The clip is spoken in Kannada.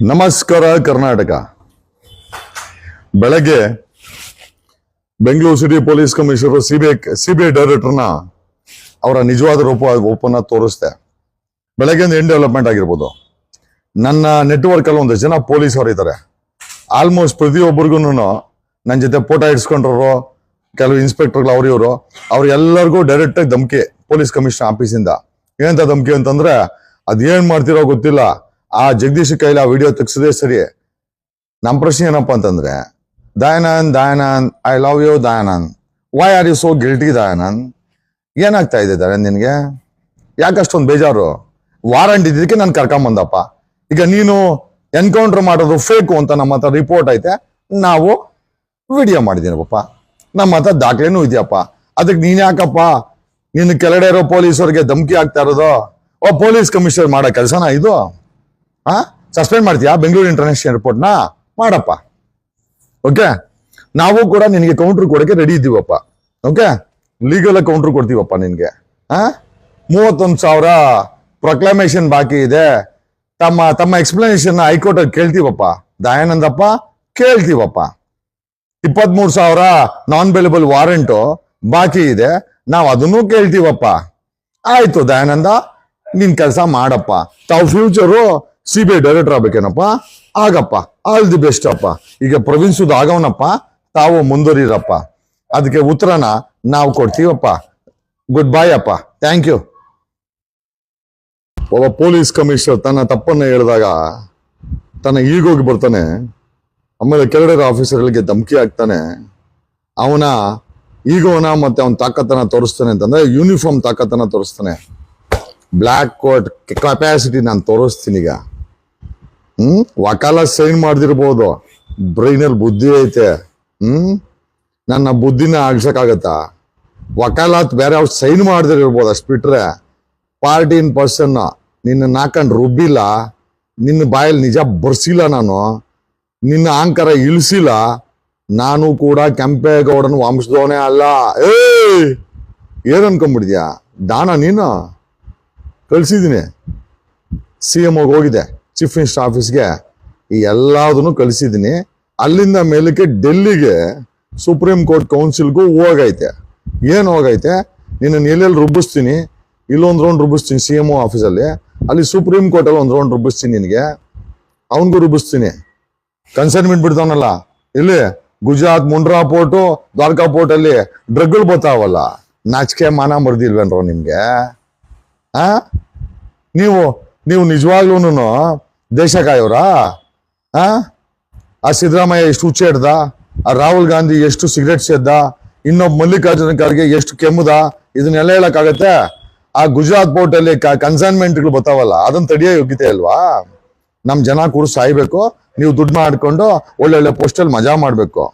ನಮಸ್ಕಾರ ಕರ್ನಾಟಕ. ಬೆಳಗ್ಗೆ Bengaluru city police commissioner CBI CBI ಡೈರೆಕ್ಟರ್ನ ಅವರ ನಿಜವಾದ ರೂಪ ರೂಪನ ತೋರಿಸ್ದೆ. ಬೆಳಗ್ಗೆ ಏನ್ ಡೆವಲಪ್ಮೆಂಟ್ ಆಗಿರ್ಬೋದು? ನನ್ನ ನೆಟ್ವರ್ಕ್ ಅಲ್ಲಿ ಒಂದು ಜನ ಪೊಲೀಸ್ ಅವರು ಇದ್ದಾರೆ ಆಲ್ಮೋಸ್ಟ್ ಪ್ರತಿಯೊಬ್ಬರಿಗೂ ನನ್ನ ಜೊತೆ ಫೋಟೋ ಇಡ್ಸ್ಕೊಂಡ್ರು, ಕೆಲವು ಇನ್ಸ್ಪೆಕ್ಟರ್ಗಳು ಅವ್ರ ಇವರು. ಅವ್ರಿಗೆಲ್ಲರಿಗೂ ಡೈರೆಕ್ಟ್ ಆಗಿ ಧಮಕಿ, ಪೊಲೀಸ್ ಕಮಿಷನರ್ ಆಫೀಸಿಂದ ಏನಂತ ಧಮಕಿ ಅಂತಂದ್ರೆ ಅದೇನ್ ಮಾಡ್ತಿರೋ ಗೊತ್ತಿಲ್ಲ. ಆ ಜಗದೀಶ್ ಕೈಲಿ ಆ ವಿಡಿಯೋ ತೆಗ್ಸದೆ ಸರಿ. ನಮ್ಮ ಪ್ರಶ್ನೆ ಏನಪ್ಪ ಅಂತಂದ್ರೆ, Dayanand Dayanand I love you Dayanand. Why are you so guilty Dayanand? ಏನಾಗ್ತಾ ಇದೆ ದಯಾನಂದ್ ನಿನ್ಗೆ? ಯಾಕಷ್ಟೊಂದು ಬೇಜಾರು? ವಾರಂಟ್ ಇದ್ದಕ್ಕೆ ನಾನು ಕರ್ಕೊಂಬಂದಪ್ಪ. ಈಗ ನೀನು ಎನ್ಕೌಂಟರ್ ಮಾಡೋದು ಫೇಕು ಅಂತ ನಮ್ಮ ಹತ್ರ ರಿಪೋರ್ಟ್ ಐತೆ. ನಾವು ವಿಡಿಯೋ ಮಾಡಿದ್ದೀನಿ ಪಪ್ಪ ನಮ್ಮ ಹತ್ರ ದಾಖಲೆನೂ ಇದೆಯಪ್ಪ. ಅದಕ್ಕೆ ನೀನು ಯಾಕಪ್ಪ? ನಿನ್ನ ಕೆಳಗಡೆ ಇರೋ ಪೊಲೀಸರಿಗೆ ಧಮಕಿ ಆಗ್ತಾ ಇರೋದು? ಓ, ಪೊಲೀಸ್ ಕಮಿಷನರ್ ಮಾಡೋ ಕೆಲಸನ ಇದು? ಹಾ ಸಸ್ಪೆಂಡ್ ಮಾಡ್ತೀಯಾ? ಬೆಂಗಳೂರು ಇಂಟರ್ನ್ಯಾಷನಲ್ ಏರ್ಪೋರ್ಟ್ನ ಮಾಡಪ್ಪ. ಓಕೆ ನಾವು ಕೂಡ ನಿನಗೆ ಕೌಂಟರ್ ಕೊಡೋಕ್ಕೆ ರೆಡಿ ಇದ್ದೀವಪ್ಪ. ಓಕೆ ಲೀಗಲ್ ಕೌಂಟರ್ ಕೊಡ್ತೀವಪ್ಪ ನಿನಗೆ. ಹಾ ಮೂವತ್ತೊಂದು ಸಾವಿರ ಪ್ರೊಕ್ಲಮೇಶನ್ ಬಾಕಿ ಇದೆ. ತಮ್ಮ ತಮ್ಮ ಎಕ್ಸ್ಪ್ಲನೇಷನ್ ಹೈಕೋರ್ಟ್ ಅಲ್ಲಿ ಕೇಳ್ತೀವಪ್ಪ. ದಯಾನಂದಪ್ಪ, ಕೇಳ್ತೀವಪ್ಪ. ಇಪ್ಪತ್ಮೂರು ಸಾವಿರ ನಾನ್ ಬೆಲೆಬಲ್ ವಾರಂಟು ಬಾಕಿ ಇದೆ. ನಾವು ಅದನ್ನು ಕೇಳ್ತೀವಪ್ಪ. ಆಯ್ತು ದಯಾನಂದ, ನಿನ್ ಕೆಲಸ ಮಾಡಪ್ಪ. ತಾವು future C B I director ಆಗ್ಬೇಕೇನಪ್ಪ ಆಗಪ್ಪ. ಆಲ್ ದಿ ಬೆಸ್ಟ್ ಅಪ್ಪ. ಈಗ ಪ್ರವೀಣ್ ಆಗವನಪ್ಪ. ತಾವು ಮುಂದುವರಿರಪ್ಪ. ಅದಕ್ಕೆ ಉತ್ತರನ ನಾವು ಕೊಡ್ತೀವಪ್ಪ. ಗುಡ್ ಬಾಯ್ ಅಪ್ಪ. ಥ್ಯಾಂಕ್ ಯು ಒಬ್ಬ ಪೊಲೀಸ್ ಕಮಿಷನರ್ ತನ್ನ ತಪ್ಪನ್ನು ಹೇಳಿದಾಗ ತನ್ನ ಈಗೋಗಿ ಬರ್ತಾನೆ. ಆಮೇಲೆ ಕೆಳಗಡೆ ಆಫೀಸರ್ಗಳಿಗೆ ಧಮಕಿ ಹಾಕ್ತಾನೆ. ಅವನ ಈಗೋನ ಮತ್ತೆ ಅವನ ತಾಕತ್ತನ್ನ ತೋರಿಸ್ತಾನೆ ಅಂತಂದ್ರೆ ಯೂನಿಫಾರ್ಮ್ ತಾಕತ್ತನ ತೋರಿಸ್ತಾನೆ. ಬ್ಲ್ಯಾಕ್ ಕೋಟ್ ಕೆಪಾಸಿಟಿ ನಾನು ತೋರಿಸ್ತೀನಿ ಈಗ. ಹ್ಮ್? ವಕಾಲ ಸೈನ್ ಮಾಡ್ದಿರ್ಬೋದು. ಬ್ರೈನಲ್ಲಿ ಬುದ್ಧಿ ಐತೆ. ಹ್ಮ್? ನನ್ನ ಬುದ್ಧಿನ ಆಗ್ಸಕ್ಕಾಗತ್ತಾ? ವಕಾಲತ್ ಬೇರೆ ಅವ್ರು ಸೈನ್ ಮಾಡ್ದಿರ್ಬೋದು ಅಷ್ಟು ಬಿಟ್ರೆ. ಪಾರ್ಟಿ ಇನ್ ಪರ್ಸನ್, ನಿನ್ನ ನಾಕಂಡ್ ರುಬ್ಬಿಲ್ಲ. ನಿನ್ನ ಬಾಯಲ್ಲಿ ನಿಜ ಬರ್ಸಿಲ್ಲ ನಾನು. ನಿನ್ನ ಅಹಂಕಾರ ಇಳಿಸಿಲ್ಲ. ನಾನು ಕೂಡ ಕೆಂಪೇಗೌಡನ ವಂಶದವನೇ ಅಲ್ಲ. ಏಯ್! ಏನ್ ಅನ್ಕೊಂಡ್ಬಿಡ್ದ್ಯಾ? ದಾನ ನೀನು? ಕಳ್ಸಿದ್ದೀನಿ. ಸಿ ಎಂ ಹೋಗಿದೆ. ಚೀಫ್ ಮಿನಿಸ್ಟರ್ ಆಫೀಸ್ಗೆ ಈ ಎಲ್ಲದನ್ನು ಕಳಿಸಿದ್ದೀನಿ. ಅಲ್ಲಿಂದ ಮೇಲಕ್ಕೆ ಡೆಲ್ಲಿಗೆ ಸುಪ್ರೀಂ ಕೋರ್ಟ್ ಕೌನ್ಸಿಲ್ಗೂ ಹೋಗೈತೆ. ಏನು ಹೋಗೈತೆ? ನಿನ್ನ ಎಲ್ಲೆಲ್ಲಿ ರುಬ್ಬಿಸ್ತೀನಿ. ಇಲ್ಲೊಂದು ರೌಂಡ್ ರುಬ್ಬಿಸ್ತೀನಿ ಸಿ ಎಂ ಆಫೀಸಲ್ಲಿ ಅಲ್ಲಿ. ಸುಪ್ರೀಂ ಕೋರ್ಟಲ್ಲಿ ಒಂದು ರೌಂಡ್ ರುಬ್ಬಿಸ್ತೀನಿ ನಿನಗೆ. ಅವನಿಗೂ ರುಬ್ಬಿಸ್ತೀನಿ. ಕನ್ಸೈನ್ಮೆಂಟ್ ಬಿಡ್ತಾವನಲ್ಲ. ಇಲ್ಲಿ ಗುಜರಾತ್ ಮುಂಡ್ರಾ ಪೋರ್ಟು, ದ್ವಾರಕಾ ಪೋರ್ಟಲ್ಲಿ ಡ್ರಗ್ಗಳು ಬರ್ತಾವಲ್ಲ. ನಾಚಿಕೆ ಮಾನ ಮರ್ದಿಲ್ವೇನ್ರೋ ನಿಮಗೆ? ಆ? ನೀವು ನೀವು ನಿಜವಾಗ್ಲೂ ದೇಶ ಕಾಯೋರಾ ಆ? ಆ ಸಿದ್ದರಾಮಯ್ಯ ಎಷ್ಟು ಹುಚ್ಚೆ ಹಿಡ್ದ ಆ ರಾಹುಲ್ ಗಾಂಧಿ ಎಷ್ಟು ಸಿಗರೇಟ್ ಸೇದ್ದ? ಇನ್ನೊಬ್ಬ ಮಲ್ಲಿಕಾರ್ಜುನ ಖರ್ಗೆ ಎಷ್ಟು ಕೆಮ್ಮುದ? ಇದನ್ನೆಲ್ಲ ಹೇಳಕ್ಕಾಗತ್ತೆ? ಆ ಗುಜರಾತ್ ಪೋರ್ಟ್ ಅಲ್ಲಿ ಕನ್ಸೈನ್ಮೆಂಟ್ಗಳು ಬರ್ತಾವಲ್ಲ, ಅದನ್ನ ತಡೆಯೋ ಯೋಗ್ಯತೆ ಅಲ್ವಾ? ನಮ್ಮ ಜನ ಕೂಡ ಸಾಯ್ಬೇಕು, ನೀವು ದುಡ್ಡು ಮಾಡ್ಕೊಂಡು ಒಳ್ಳೊಳ್ಳೆ ಪೋಸ್ಟಲ್ಲಿ ಮಜಾ ಮಾಡ್ಬೇಕು.